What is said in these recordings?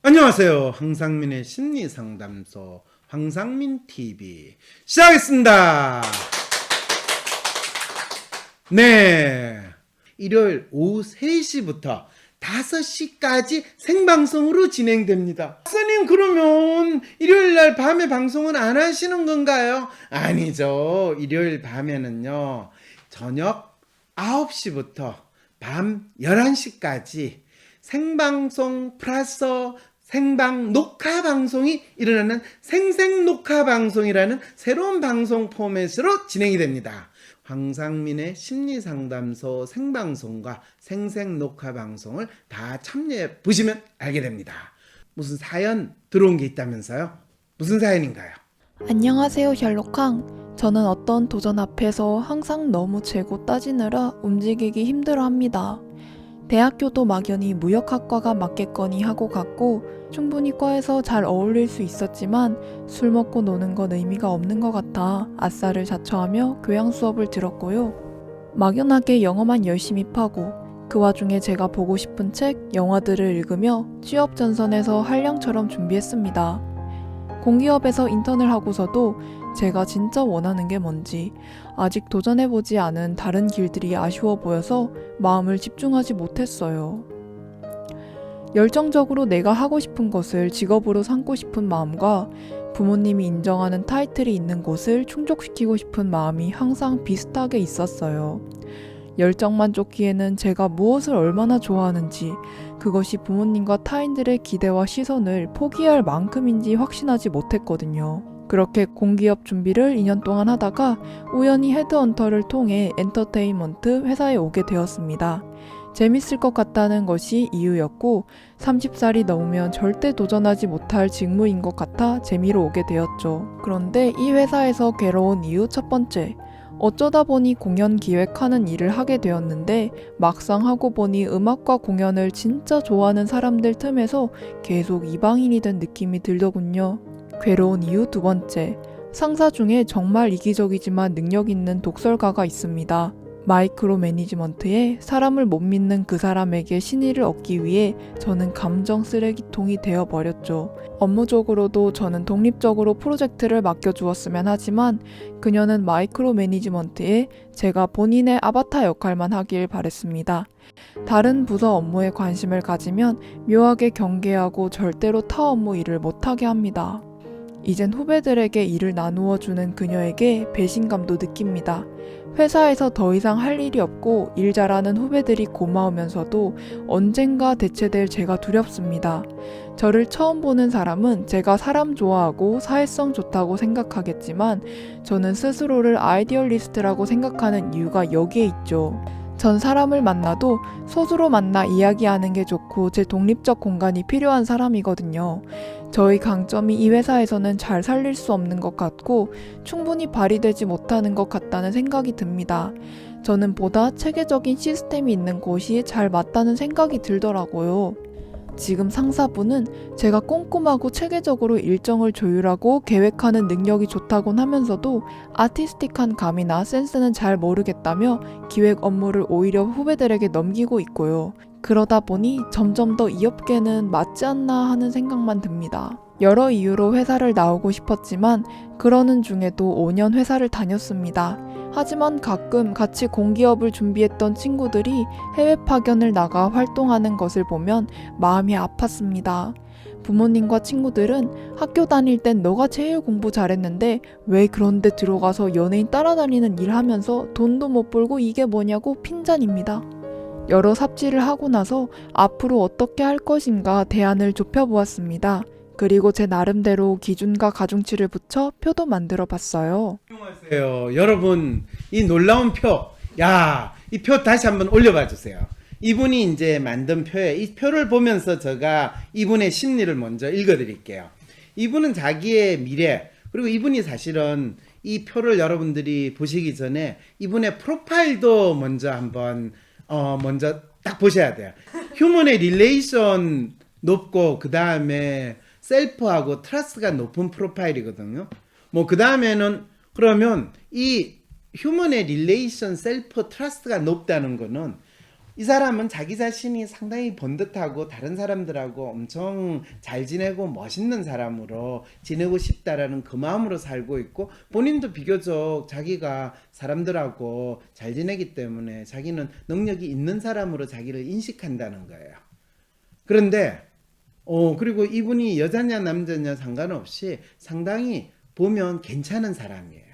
안녕하세요. 황상민의 심리 상담소 황상민 TV 시작하겠습니다. 네. 일요일 오후 3시부터 5시까지 생방송으로 진행됩니다. 선생님 그러면 일요일 날 밤에 방송은 안 하시는 건가요? 아니죠. 일요일 밤에는요. 저녁 9시부터 밤 11시까지 생방송 플러스 생방 녹화 방송이 일어나는 생생 녹화 방송이라는 새로운 방송 포맷으로 진행이 됩니다. 황상민의 심리 상담소 생방송과 생생 녹화 방송을 다 참여해 보시면 알게 됩니다. 무슨 사연 들어온 게 있다면서요? 무슨 사연인가요? 안녕하세요, 셜록항. 저는 어떤 도전 앞에서 항상 너무 재고 따지느라 움직이기 힘들어 합니다. 대학교도 막연히 무역학과가 맞겠거니 하고 갔고, 충분히 과에서 잘 어울릴 수 있었지만, 술 먹고 노는 건 의미가 없는 것 같아 아싸를 자처하며 교양 수업을 들었고요. 막연하게 영어만 열심히 파고, 그 와중에 제가 보고 싶은 책, 영화들을 읽으며 취업 전선에서 한량처럼 준비했습니다. 공기업에서 인턴을 하고서도 제가 진짜 원하는 게 뭔지 아직 도전해보지 않은 다른 길들이 아쉬워 보여서 마음을 집중하지 못했어요. 열정적으로 내가 하고 싶은 것을 직업으로 삼고 싶은 마음과 부모님이 인정하는 타이틀이 있는 곳을 충족시키고 싶은 마음이 항상 비슷하게 있었어요. 열정만 쫓기에는 제가 무엇을 얼마나 좋아하는지 그것이 부모님과 타인들의 기대와 시선을 포기할 만큼인지 확신하지 못했거든요. 그렇게 공기업 준비를 2년 동안 하다가 우연히 헤드헌터를 통해 엔터테인먼트 회사에 오게 되었습니다. 재밌을 것 같다는 것이 이유였고 30살이 넘으면 절대 도전하지 못할 직무인 것 같아 재미로 오게 되었죠. 그런데 이 회사에서 괴로운 이유 첫 번째. 어쩌다 보니 공연 기획하는 일을 하게 되었는데 막상 하고 보니 음악과 공연을 진짜 좋아하는 사람들 틈에서 계속 이방인이 된 느낌이 들더군요. 괴로운 이유 두 번째. 상사 중에 정말 이기적이지만 능력 있는 독설가가 있습니다. 마이크로 매니지먼트에 사람을 못 믿는 그 사람에게 신의를 얻기 위해 저는 감정 쓰레기통이 되어 버렸죠. 업무적으로도 저는 독립적으로 프로젝트를 맡겨주었으면 하지만 그녀는 마이크로 매니지먼트에 제가 본인의 아바타 역할만 하길 바랬습니다. 다른 부서 업무에 관심을 가지면 묘하게 경계하고 절대로 타 업무 일을 못하게 합니다. 이젠 후배들에게 일을 나누어 주는 그녀에게 배신감도 느낍니다. 회사에서 더 이상 할 일이 없고 일 잘하는 후배들이 고마우면서도 언젠가 대체될 제가 두렵습니다. 저를 처음 보는 사람은 제가 사람 좋아하고 사회성 좋다고 생각하겠지만 저는 스스로를 아이디얼리스트라고 생각하는 이유가 여기에 있죠. 전 사람을 만나도 소수로 만나 이야기하는 게 좋고 제 독립적 공간이 필요한 사람이거든요. 저희 강점이 이 회사에서는 잘 살릴 수 없는 것 같고 충분히 발휘되지 못하는 것 같다는 생각이 듭니다. 저는 보다 체계적인 시스템이 있는 곳이 잘 맞다는 생각이 들더라고요. 지금 상사분은 제가 꼼꼼하고 체계적으로 일정을 조율하고 계획하는 능력이 좋다곤 하면서도 아티스틱한 감이나 센스는 잘 모르겠다며 기획 업무를 오히려 후배들에게 넘기고 있고요. 그러다 보니 점점 더 이 업계는 맞지 않나 하는 생각만 듭니다. 여러 이유로 회사를 나오고 싶었지만 그러는 중에도 5년 회사를 다녔습니다. 하지만 가끔 같이 공기업을 준비했던 친구들이 해외 파견을 나가 활동하는 것을 보면 마음이 아팠습니다. 부모님과 친구들은 학교 다닐 땐 너가 제일 공부 잘했는데 왜 그런데 들어가서 연예인 따라다니는 일 하면서 돈도 못 벌고 이게 뭐냐고 핀잔입니다. 여러 삽질을 하고 나서 앞으로 어떻게 할 것인가 대안을 좁혀보았습니다. 그리고 제 나름대로 기준과 가중치를 붙여 표도 만들어 봤어요. 안녕하세요. 여러분, 이 놀라운 표. 야, 이 표 다시 한번 올려봐 주세요. 이분이 이제 만든 표에 이 표를 보면서 제가 이분의 심리를 먼저 읽어 드릴게요. 이분은 자기의 미래, 그리고 이분이 사실은 이 표를 여러분들이 보시기 전에 이분의 프로파일도 먼저 한번 어 먼저 딱 보셔야 돼요. 휴먼의 릴레이션 높고 그 다음에 셀프하고 트러스가 높은 프로파일이거든요. 뭐 그 다음에는 그러면 이 휴먼의 릴레이션 셀프 트러스가 높다는 거는 이 사람은 자기 자신이 상당히 번듯하고 다른 사람들하고 엄청 잘 지내고 멋있는 사람으로 지내고 싶다라는 그 마음으로 살고 있고 본인도 비교적 자기가 사람들하고 잘 지내기 때문에 자기는 능력이 있는 사람으로 자기를 인식한다는 거예요. 그런데 어 그리고 이분이 여자냐 남자냐 상관없이 상당히 보면 괜찮은 사람이에요.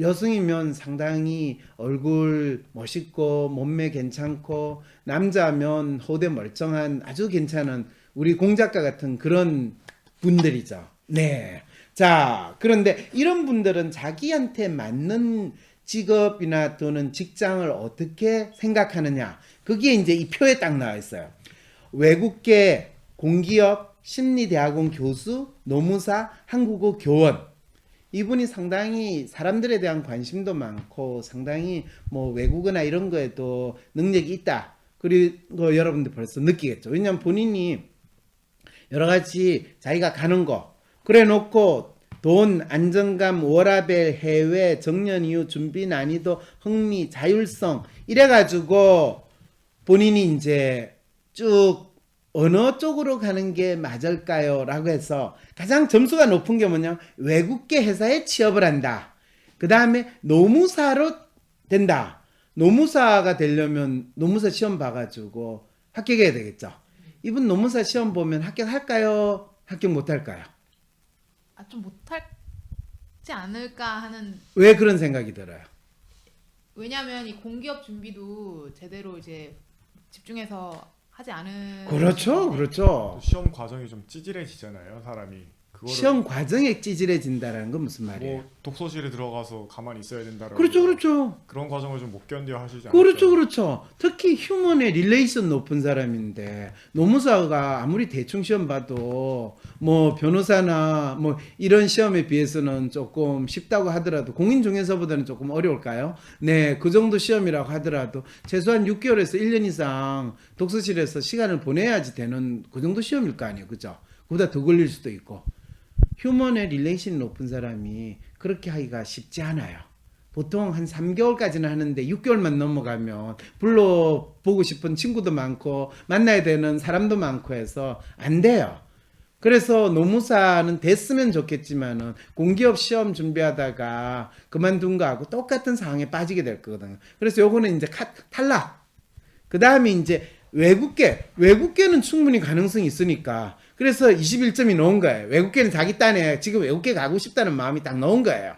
여성이면 상당히 얼굴 멋있고 몸매 괜찮고 남자면 호대 멀쩡한 아주 괜찮은 우리 공작가 같은 그런 분들이죠. 네. 자, 그런데 이런 분들은 자기한테 맞는 직업이나 또는 직장을 어떻게 생각하느냐. 그게 이제 이 표에 딱 나와 있어요. 외국계 공기업 심리대학원 교수, 노무사, 한국어 교원. 이분이 상당히 사람들에 대한 관심도 많고 상당히 뭐 외국어나 이런 거에도 능력이 있다. 그리고 여러분들 벌써 느끼겠죠. 왜냐하면 본인이 여러 가지 자기가 가는 거 그래 놓고 돈, 안정감, 워라벨, 해외, 정년 이후 준비 난이도, 흥미, 자율성 이래 가지고 본인이 이제 쭉 어느 쪽으로 가는 게 맞을까요? 라고 해서 가장 점수가 높은 게 뭐냐? 외국계 회사에 취업을 한다. 그 다음에 노무사로 된다. 노무사가 되려면 노무사 시험 봐가지고 합격해야 되겠죠. 이분 노무사 시험 보면 합격할까요? 합격 못할까요? 아 좀 못할지 않을까 하는 왜 그런 생각이 들어요? 왜냐하면 이 공기업 준비도 제대로 이제 집중해서 하지 않은 그렇죠, 그렇죠. 시험 과정이 좀 찌질해지잖아요, 사람이. 시험 과정에 찌질해진다라는 건 무슨 말이에요? 뭐 독서실에 들어가서 가만히 있어야 된다라고. 그렇죠, 그렇죠. 그런 과정을 좀 못 견뎌 하시지 않을까요? 그렇죠, 그렇죠. 특히 휴먼의 릴레이션 높은 사람인데 노무사가 아무리 대충 시험 봐도 뭐 변호사나 뭐 이런 시험에 비해서는 조금 쉽다고 하더라도 공인 중개사보다는 조금 어려울까요? 네, 그 정도 시험이라고 하더라도 최소한 6개월에서 1년 이상 독서실에서 시간을 보내야지 되는 그 정도 시험일 거 아니에요, 그죠? 그보다 더 걸릴 수도 있고 휴먼의 릴레이션이 높은 사람이 그렇게 하기가 쉽지 않아요. 보통 한 3개월까지는 하는데 6개월만 넘어가면 불러보고 싶은 친구도 많고 만나야 되는 사람도 많고 해서 안 돼요. 그래서 노무사는 됐으면 좋겠지만은 공기업 시험 준비하다가 그만둔 거하고 똑같은 상황에 빠지게 될 거거든요. 그래서 요거는 이제 카- 탈락. 그 다음에 이제 외국계, 외국계는 충분히 가능성이 있으니까. 그래서 21점이 넣은 거예요. 외국계는 자기 딴에 지금 외국계 가고 싶다는 마음이 딱 넣은 거예요.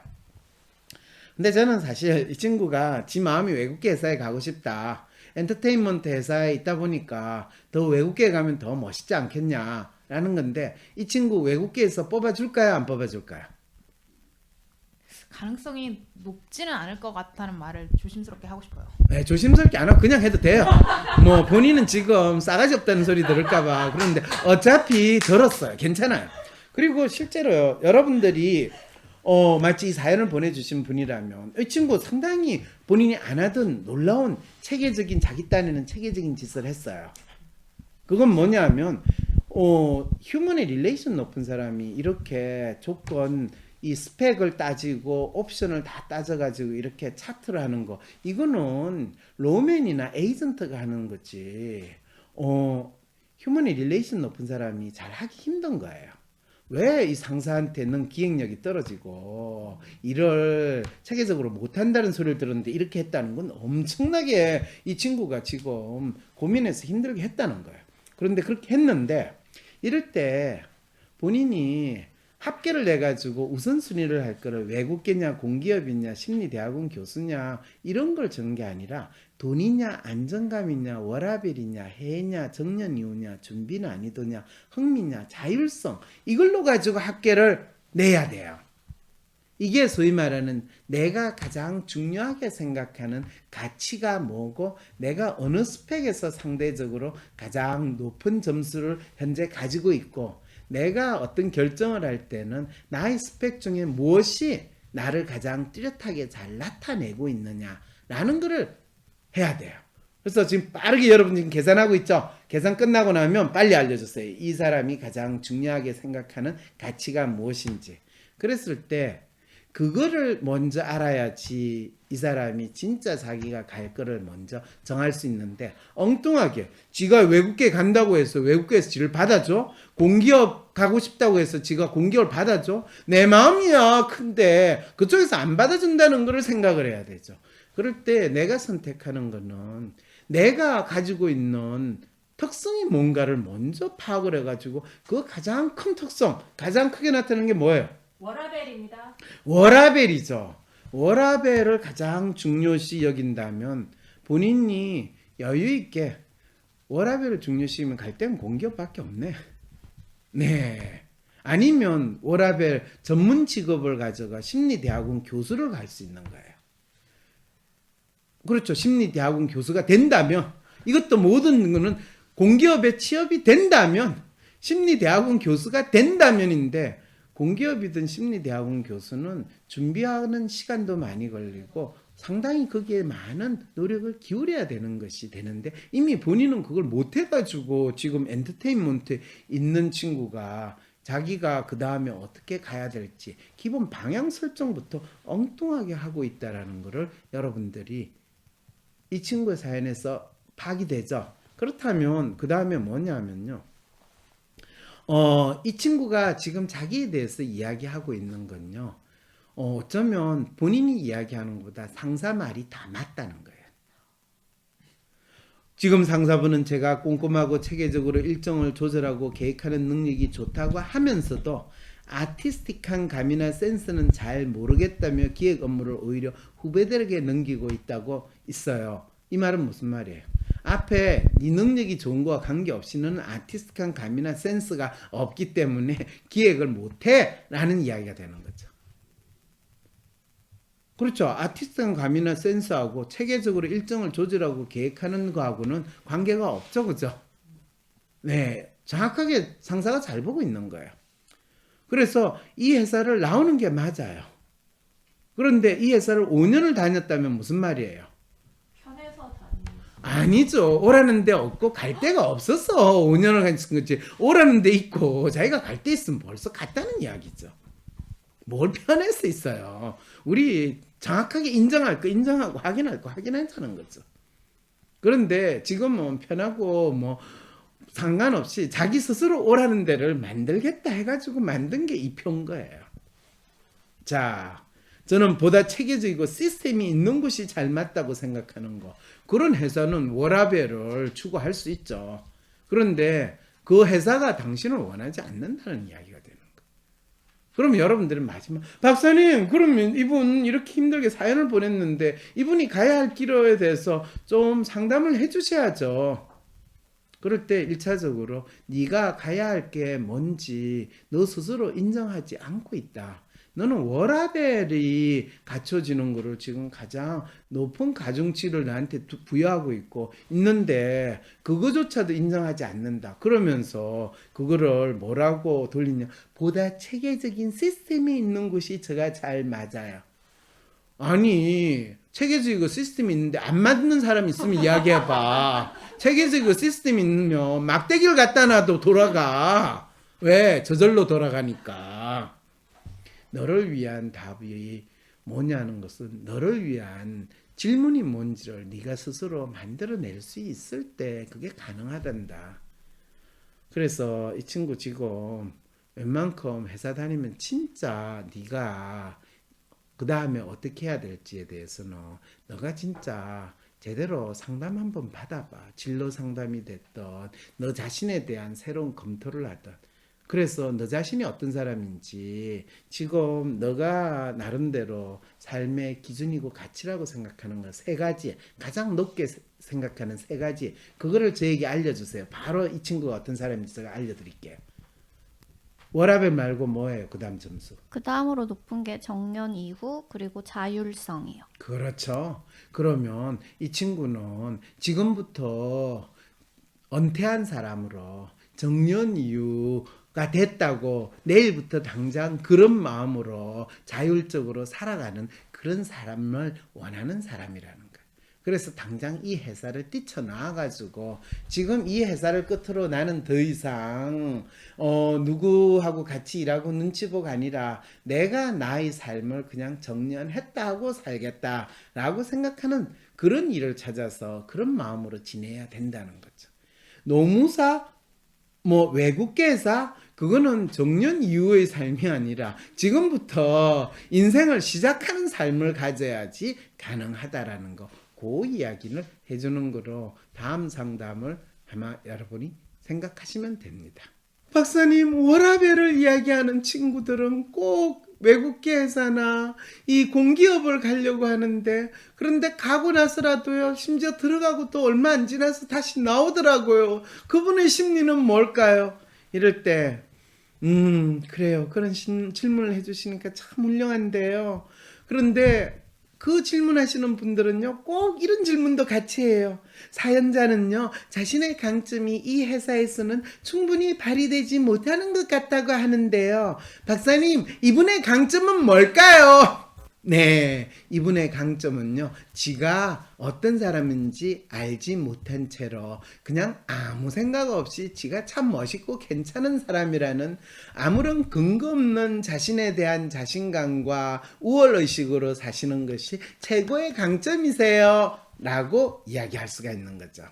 근데 저는 사실 이 친구가 지 마음이 외국계 회사에 가고 싶다. 엔터테인먼트 회사에 있다 보니까 더 외국계 가면 더 멋있지 않겠냐라는 건데 이 친구 외국계에서 뽑아줄까요? 안 뽑아줄까요? 가능성이 높지는 않을 것 같다는 말을 조심스럽게 하고 싶어요. 네, 조심스럽게 안 하고 그냥 해도 돼요. 뭐 본인은 지금 싸가지 없다는 소리 들을까봐 그런데 어차피 들었어요. 괜찮아요. 그리고 실제로요, 여러분들이 어 마치 이 사연을 보내주신 분이라면 이 친구 상당히 본인이 안 하던 놀라운 체계적인 자기 딴에는 체계적인 짓을 했어요. 그건 뭐냐면 어 휴먼의 릴레이션 높은 사람이 이렇게 조건 이 스펙을 따지고 옵션을 다 따져가지고 이렇게 차트를 하는 거. 이거는 로맨이나 에이전트가 하는 거지. 어 휴먼의 릴레이션 높은 사람이 잘 하기 힘든 거예요. 왜 이 상사한테는 기획력이 떨어지고 일을 체계적으로 못한다는 소리를 들었는데 이렇게 했다는 건 엄청나게 이 친구가 지금 고민해서 힘들게 했다는 거예요. 그런데 그렇게 했는데 이럴 때 본인이 합계를 내 가지고 우선순위를 할 거를 외국계냐 공기업이냐 심리대학원 교수냐 이런 걸 적는 게 아니라 돈이냐 안정감이냐 워라벨이냐 해냐 정년 이후냐 준비 난이도냐 흥미냐 자율성 이걸로 가지고 합계를 내야 돼요. 이게 소위 말하는 내가 가장 중요하게 생각하는 가치가 뭐고 내가 어느 스펙에서 상대적으로 가장 높은 점수를 현재 가지고 있고 내가 어떤 결정을 할 때는 나의 스펙 중에 무엇이 나를 가장 뚜렷하게 잘 나타내고 있느냐라는 거를 해야 돼요. 그래서 지금 빠르게 여러분 지금 계산하고 있죠? 계산 끝나고 나면 빨리 알려줬어요. 이 사람이 가장 중요하게 생각하는 가치가 무엇인지. 그랬을 때 그거를 먼저 알아야지 이 사람이 진짜 자기가 갈 거를 먼저 정할 수 있는데 엉뚱하게 지가 외국계 간다고 해서 외국계에서 지를 받아줘? 공기업 가고 싶다고 해서 지가 공기업을 받아줘? 내 마음이야 큰데. 그쪽에서 안 받아준다는 거를 생각을 해야 되죠. 그럴 때 내가 선택하는 거는 내가 가지고 있는 특성이 뭔가를 먼저 파악을 해가지고 그 가장 큰 특성 가장 크게 나타나는 게 뭐예요? 워라벨입니다. 워라벨이죠. 워라벨을 가장 중요시 여긴다면 본인이 여유 있게 워라벨을 중요시 여기면 갈 때는 공기업밖에 없네. 네. 아니면 워라벨 전문 직업을 가져가 심리대학원 교수를 갈 수 있는 거예요. 그렇죠. 심리대학원 교수가 된다면 이것도 모든 거는 공기업에 취업이 된다면 심리대학원 교수가 된다면인데 공기업이든 심리대학원 교수는 준비하는 시간도 많이 걸리고 상당히 거기에 많은 노력을 기울여야 되는 것이 되는데 이미 본인은 그걸 못 해가지고 지금 엔터테인먼트에 있는 친구가 자기가 그 다음에 어떻게 가야 될지 기본 방향 설정부터 엉뚱하게 하고 있다라는 것을 여러분들이 이 친구의 사연에서 파악이 되죠. 그렇다면 그 다음에 뭐냐면요. 어, 이 친구가 지금 자기에 대해서 이야기하고 있는 건요. 어, 어쩌면 본인이 이야기하는 것보다 상사 말이 다 맞다는 거예요. 지금 상사분은 제가 꼼꼼하고 체계적으로 일정을 조절하고 계획하는 능력이 좋다고 하면서도 아티스틱한 감이나 센스는 잘 모르겠다며 기획 업무를 오히려 후배들에게 넘기고 있다고 있어요. 이 말은 무슨 말이에요? 앞에 네 능력이 좋은 거와 관계없이 너는 아티스틱한 감이나 센스가 없기 때문에 기획을 못해 라는 이야기가 되는 거죠. 그렇죠. 아티스트한 감이나 센스하고 체계적으로 일정을 조절하고 계획하는 거하고는 관계가 없죠. 그죠? 네. 정확하게 상사가 잘 보고 있는 거예요. 그래서 이 회사를 나오는 게 맞아요. 그런데 이 회사를 5년을 다녔다면 무슨 말이에요? 아니죠. 오라는 데 없고 갈 데가 없었어. 5년을 간 거지. 오라는 데 있고 자기가 갈 데 있으면 벌써 갔다는 이야기죠. 뭘 편할 수 있어요. 우리 정확하게 인정할 거 인정하고 확인할 거 확인하자는 거죠. 그런데 지금은 편하고 뭐 상관없이 자기 스스로 오라는 데를 만들겠다 해가지고 만든 게 이 표인 거예요. 자, 저는 보다 체계적이고 시스템이 있는 곳이 잘 맞다고 생각하는 거. 그런 회사는 워라벨을 추구할 수 있죠. 그런데 그 회사가 당신을 원하지 않는다는 이야기가 되는 거. 그럼 여러분들은 마지막 박사님 그러면 이분 이렇게 힘들게 사연을 보냈는데 이분이 가야 할 길에 대해서 좀 상담을 해 주셔야죠. 그럴 때 1차적으로 네가 가야 할 게 뭔지 너 스스로 인정하지 않고 있다. 너는 워라벨이 갖춰지는 거를 지금 가장 높은 가중치를 나한테 두- 부여하고 있고 있는데 그거조차도 인정하지 않는다. 그러면서 그거를 뭐라고 돌리냐? 보다 체계적인 시스템이 있는 곳이 제가 잘 맞아요. 아니 체계적이고 시스템이 있는데 안 맞는 사람 있으면 이야기해봐. 체계적이고 시스템이 있으면 막대기를 갖다 놔도 돌아가. 왜? 저절로 돌아가니까. 너를 위한 답이 뭐냐는 것은 너를 위한 질문이 뭔지를 네가 스스로 만들어낼 수 있을 때 그게 가능하단다. 그래서 이 친구 지금 웬만큼 회사 다니면 진짜 네가 그 다음에 어떻게 해야 될지에 대해서는 너가 진짜 제대로 상담 한번 받아봐. 진로 상담이 됐든 너 자신에 대한 새로운 검토를 하든 그래서 너 자신이 어떤 사람인지 지금 너가 나름대로 삶의 기준이고 가치라고 생각하는 거세 가지 가장 높게 세- 생각하는 세 가지 그거를 저에게 알려주세요. 바로 이 친구가 어떤 사람인지 제가 알려드릴게요. 워라벨 말고 뭐예요? 그 다음 점수. 그 다음으로 높은 게 정년 이후 그리고 자율성이요. 그렇죠. 그러면 이 친구는 지금부터 은퇴한 사람으로 정년 이후 가 됐다고 내일부터 당장 그런 마음으로 자율적으로 살아가는 그런 사람을 원하는 사람이라는 거예요. 그래서 당장 이 회사를 뛰쳐나와가지고 지금 이 회사를 끝으로 나는 더 이상 어, 누구하고 같이 일하고 눈치 보고 아니라 내가 나의 삶을 그냥 정년했다 하고 살겠다라고 생각하는 그런 일을 찾아서 그런 마음으로 지내야 된다는 거죠. 노무사 뭐 외국계사 그거는 정년 이후의 삶이 아니라 지금부터 인생을 시작하는 삶을 가져야지 가능하다라는 거. 그 이야기를 해주는 거로 다음 상담을 아마 여러분이 생각하시면 됩니다. 박사님 워라벨을 이야기하는 친구들은 꼭 외국계 회사나 이 공기업을 가려고 하는데 그런데 가고 나서라도요 심지어 들어가고 또 얼마 안 지나서 다시 나오더라고요 그분의 심리는 뭘까요 이럴 때 음, 그래요. 그런 신- 질문을 해주시니까 참 훌륭한데요. 그런데 그 질문하시는 분들은요, 꼭 이런 질문도 같이 해요. 사연자는요, 자신의 강점이 이 회사에서는 충분히 발휘되지 못하는 것 같다고 하는데요. 박사님, 이분의 강점은 뭘까요? 네, 이분의 강점은요, 지가 어떤 사람인지 알지 못한 채로 그냥 아무 생각 없이 지가 참 멋있고 괜찮은 사람이라는 아무런 근거 없는 자신에 대한 자신감과 우월의식으로 사시는 것이 최고의 강점이세요. 라고 이야기할 수가 있는 거죠.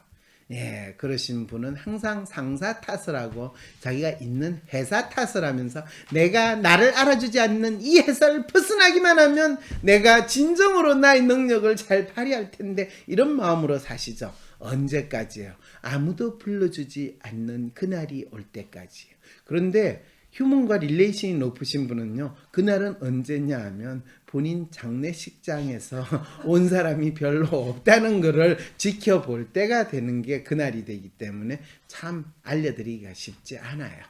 예, 그러신 분은 항상 상사 탓을 하고 자기가 있는 회사 탓을 하면서 내가 나를 알아주지 않는 이 회사를 벗어나기만 하면 내가 진정으로 나의 능력을 잘 발휘할 텐데 이런 마음으로 사시죠. 언제까지요? 아무도 불러주지 않는 그날이 올 때까지요. 그런데 휴먼과 릴레이션이 높으신 분은요, 그날은 언제냐 하면 본인 장례식장에서 온 사람이 별로 없다는 것을 지켜볼 때가 되는 게 그날이 되기 때문에 참 알려드리기가 쉽지 않아요.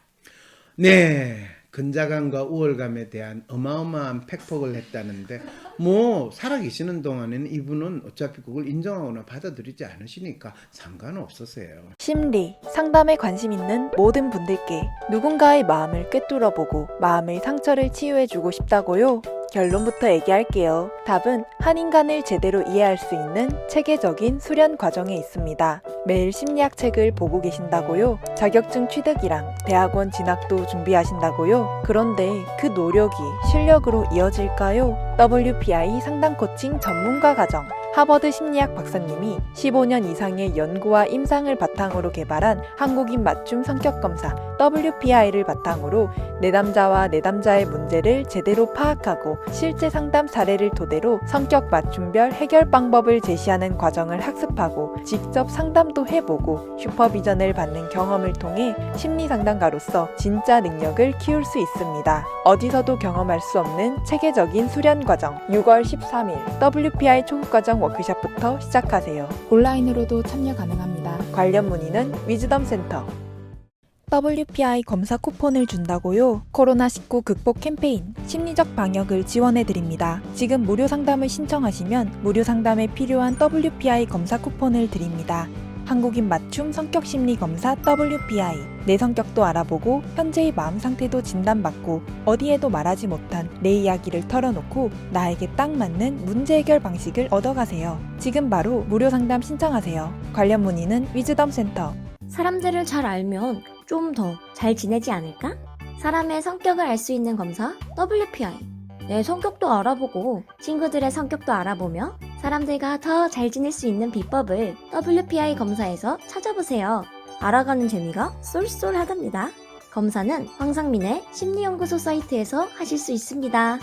네. 근자감과 우월감에 대한 어마어마한 팩폭을 했다는데 뭐 살아계시는 동안에는 이분은 어차피 그걸 인정하거나 받아들이지 않으시니까 상관없으세요. 심리, 상담에 관심 있는 모든 분들께 누군가의 마음을 꿰뚫어보고 마음의 상처를 치유해주고 싶다고요? 결론부터 얘기할게요. 답은 한 인간을 제대로 이해할 수 있는 체계적인 수련 과정에 있습니다. 매일 심리학 책을 보고 계신다고요? 자격증 취득이랑 대학원 진학도 준비하신다고요? 그런데 그 노력이 실력으로 이어질까요? WPI 상담 코칭 전문가 과정. 하버드 심리학 박사님이 15년 이상의 연구와 임상을 바탕으로 개발한 한국인 맞춤 성격 검사 WPI를 바탕으로 내담자와 내담자의 문제를 제대로 파악하고 실제 상담 사례를 토대로 성격 맞춤별 해결 방법을 제시하는 과정을 학습하고 직접 상담도 해보고 슈퍼비전을 받는 경험을 통해 심리 상담가로서 진짜 능력을 키울 수 있습니다. 어디서도 경험할 수 없는 체계적인 수련 과정 6월 13일 WPI 초급 과정 워크숍부터 시작하세요. 온라인으로도 참여 가능합니다. 관련 문의는 위즈덤 센터 WPI 검사 쿠폰을 준다고요? 코로나19 극복 캠페인 심리적 방역을 지원해 드립니다. 지금 무료 상담을 신청하시면 무료 상담에 필요한 WPI 검사 쿠폰을 드립니다. 한국인 맞춤 성격 심리 검사 WPI 내 성격도 알아보고 현재의 마음 상태도 진단받고 어디에도 말하지 못한 내 이야기를 털어놓고 나에게 딱 맞는 문제 해결 방식을 얻어가세요. 지금 바로 무료 상담 신청하세요. 관련 문의는 위즈덤 센터 사람들을 잘 알면 좀 더 잘 지내지 않을까? 사람의 성격을 알 수 있는 검사 WPI. 내 성격도 알아보고 친구들의 성격도 알아보며 사람들과 더 잘 지낼 수 있는 비법을 WPI 검사에서 찾아보세요. 알아가는 재미가 쏠쏠하답니다. 검사는 황상민의 심리연구소 사이트에서 하실 수 있습니다.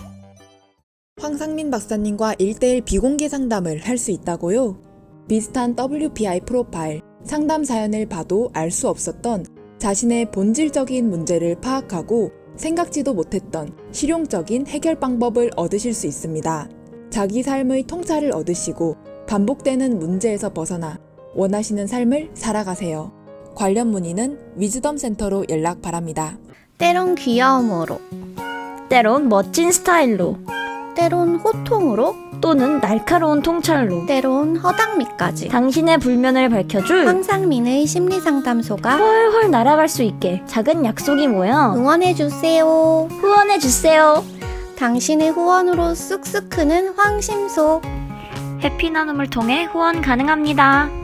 황상민 박사님과 1대1 비공개 상담을 할 수 있다고요? 비슷한 WPI 프로파일, 상담 사연을 봐도 알 수 없었던 자신의 본질적인 문제를 파악하고 생각지도 못했던 실용적인 해결 방법을 얻으실 수 있습니다. 자기 삶의 통찰을 얻으시고 반복되는 문제에서 벗어나 원하시는 삶을 살아가세요. 관련 문의는 위즈덤 센터로 연락 바랍니다. 때론 귀여움으로, 때론 멋진 스타일로, 때론 호통으로, 또는 날카로운 통찰로, 때론 허당미까지 당신의 불면을 밝혀줄 황상민의 심리상담소가 훨훨 날아갈 수 있게 작은 약속이 모여 응원해주세요. 후원해주세요. 당신의 후원으로 쑥쑥 크는 황심소. 해피 나눔을 통해 후원 가능합니다.